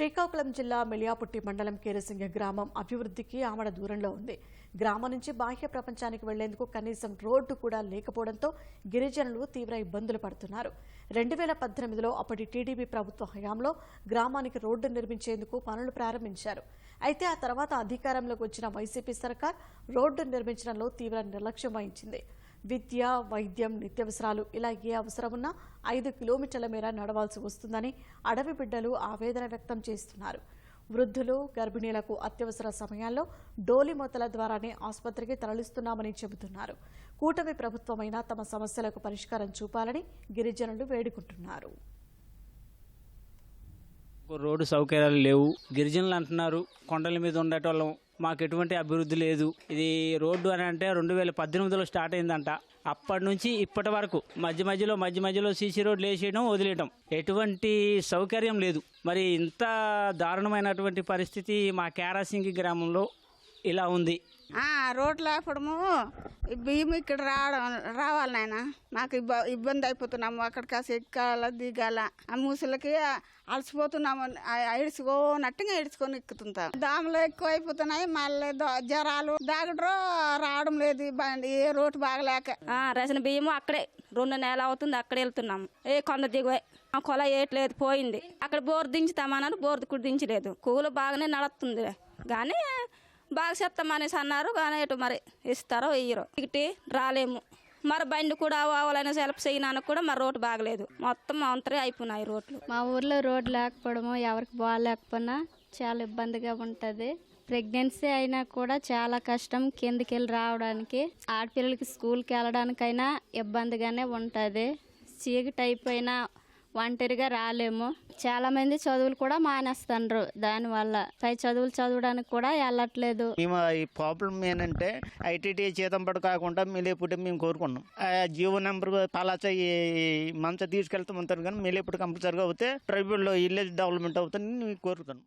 శ్రీకాకుళం జిల్లా మెలియాపుట్టి మండలం కేరసింగ గ్రామం అభివృద్ధికి ఆమడ దూరంలో ఉంది. గ్రామం నుంచి బాహ్య ప్రపంచానికి వెళ్ళేందుకు కనీసం రోడ్డు కూడా లేకపోవడంతో గిరిజనులు తీవ్ర ఇబ్బందులు పడుతున్నారు. రెండు వేల పద్దెనిమిదిలో అప్పటి టీడీపీ ప్రభుత్వ హయాంలో గ్రామానికి రోడ్డు నిర్మించేందుకు పనులు ప్రారంభించారు. అయితే ఆ తర్వాత అధికారంలోకి వచ్చిన వైసీపీ సర్కార్ రోడ్డు నిర్మించడంలో తీవ్ర నిర్లక్ష్యం వహించింది. విద్య వైద్యం నిత్యావసరాలు ఇలా ఏ అవసరమున్నా ఐదు కిలోమీటర్ల మేర నడవాల్సి వస్తుందని అడవి బిడ్డలు ఆవేదన వ్యక్తం చేస్తున్నారు. వృద్ధులు గర్భిణీలకు అత్యవసర సమయాల్లో డోలి మొత్తల ద్వారానే ఆసుపత్రికి తరలిస్తున్నామని చెబుతున్నారు. కూటమి ప్రభుత్వమైన తమ సమస్యలకు పరిష్కారం చూపాలని గిరిజనులు వేడుకుంటున్నారు. రోడ్డు సౌకర్యాలు లేవు. గిరిజనులు అంటున్నారు కొండల మీద ఉండేటోళ్ళం మాకు ఎటువంటి అభివృద్ధి లేదు. ఇది రోడ్డు అని అంటే రెండు వేల పద్దెనిమిదిలో స్టార్ట్ అయిందంట. అప్పటి నుంచి ఇప్పటి వరకు మధ్య మధ్యలో మధ్య మధ్యలో సీసీ రోడ్లు వేసేయడం వదిలేయడం ఎటువంటి సౌకర్యం లేదు. మరి ఇంత దారుణమైనటువంటి పరిస్థితి మా కేరాసింగి గ్రామంలో ఇలా ఉంది. రోడ్లు లేపడము ఈ ఇక్కడ రావడం రావాలి నాయన. మాకు ఇబ్బ ఇబ్బంది అయిపోతున్నాము. అక్కడికి కాసి ఎక్కాల దిగాల. ఆ ముసలికి అలసిపోతున్నాము. ఇడుచుకోనట్టుగా ఇడుచుకొని ఎక్కుతుంటాం దాములు ఎక్కువ అయిపోతున్నాయి మళ్ళీ జ్వరాలు దాగడ్రో రావడం లేదు బండి ఏ రోడ్డు బాగలేక. ఆ, బియ్యము అక్కడే రెండు నెలలు అవుతుంది అక్కడే వెళ్తున్నాము. ఏ కొండ దిగువే. ఆ కొల ఏట్లేదు పోయింది. అక్కడ బోర్ దించుతామన్నారు బోర్ కూడా దించలేదు. కూలు బాగానే నడుస్తుంది కానీ బాగా చెప్తామనేసి అన్నారు. కానీ ఎటు మరి ఇస్తారో ఇయ్యరో. ఇటు రాలేము. మరి బండి కూడా అవ్వాలైనా సెలప్ చేయడానికి కూడా మరి రోడ్డు బాగలేదు. మొత్తం అంతరే అయిపోయినాయి రోడ్లు. మా ఊర్లో రోడ్డు లేకపోవడము ఎవరికి బాగాలేకపోయినా చాలా ఇబ్బందిగా ఉంటుంది. ప్రెగ్నెన్సీ అయినా కూడా చాలా కష్టం కిందకి వెళ్ళి రావడానికి. ఆడపిల్లలకి స్కూల్కి వెళ్ళడానికైనా ఇబ్బందిగానే ఉంటుంది. చీకటి అయిపోయినా ఒంటరిగా రాలేము. చాలా మంది చదువులు కూడా మానేస్తున్నారు దానివల్ల పై చదువులు చదవడానికి కూడా వెళ్ళట్లేదు. మేము ఈ ప్రాబ్లం ఏంటంటే ఐటీటీ పడు కాకుండా మిలేపుడు మేము కోరుకున్నాం. ఆ జియో నెంబర్ పలాచ మంచ తీసుకెళ్తాం ఉంటారు కానీ ఇప్పుడు కంపల్సరిగా అవుతే ట్రైబుల్లో విలేజ్ డెవలప్మెంట్ అవుతుందని మేము కోరుకున్నాం.